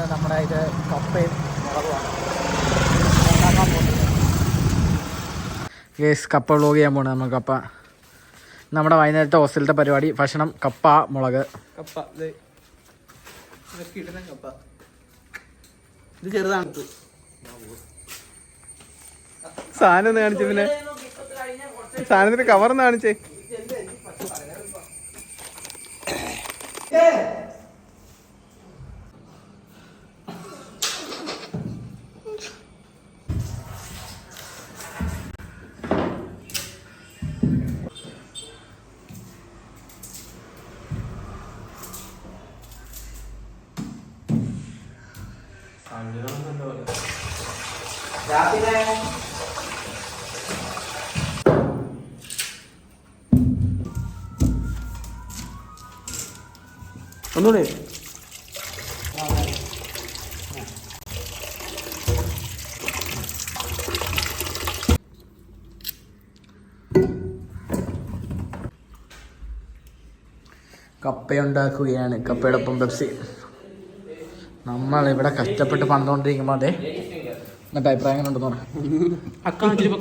ഇന്ന് നമ്മുടെ ഇത് കപ്പയും മുളകുമാണ്. ഉണ്ടാക്കാൻ കപ്പ വ്ളോഗ് ചെയ്യാൻ പോകണം നമ്മൾ കപ്പ. നമ്മുടെ വൈകുന്നേരത്തെ ഹോസ്റ്റലിലത്തെ പരിപാടി ഭക്ഷണം കപ്പ മുളക്. കപ്പ കപ്പ. ഇത് ചെറുതാണ്. സാധനം കാണിച്ചു പിന്നെ. സാധനത്തിന് കവർ ഒന്ന് കാണിച്ചേ. ഒന്നുകൂടെ. കപ്പയുണ്ടാക്കുകയാണ്. കപ്പയോടൊപ്പം പെപ്സി. നമ്മൾ ഇവിടെ കഷ്ടപ്പെട്ട് പണിതുകൊണ്ടിരിക്കുമ്പോൾ അതെ. എന്നിട്ട് അഭിപ്രായം ഉണ്ടെന്ന് പറഞ്ഞു അക്കാണിച്ചിപ്പോ